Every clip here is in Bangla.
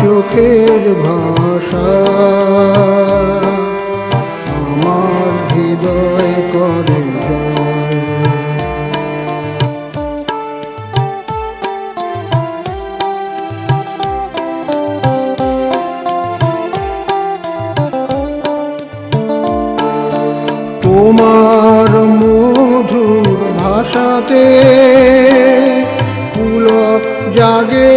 চোখের ভাষা। আমার হৃদয় করে তোমার মধুর ভাষাতে পুলক জাগে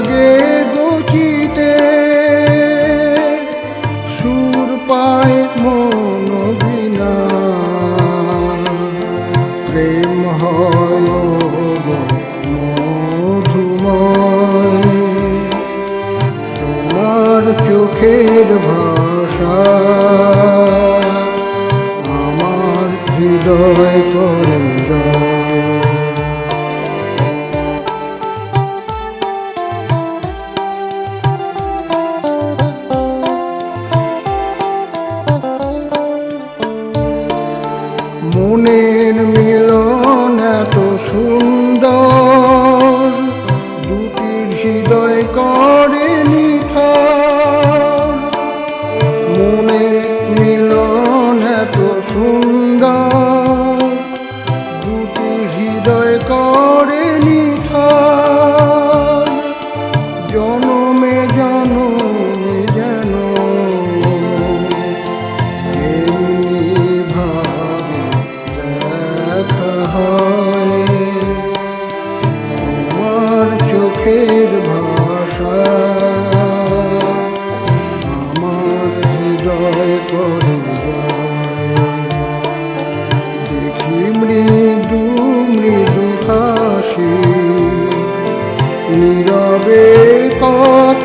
জাগে গচিতে সুর পায় মন বিনা। প্রেম হয় মধুময়। তোমার চোখের ভাষা আমার হৃদয় করে জয়। মনের মিলন এত সুন্দর। দুটির হৃদয় করে নিথ মনের মিলন এত সুন্দর। তবে কত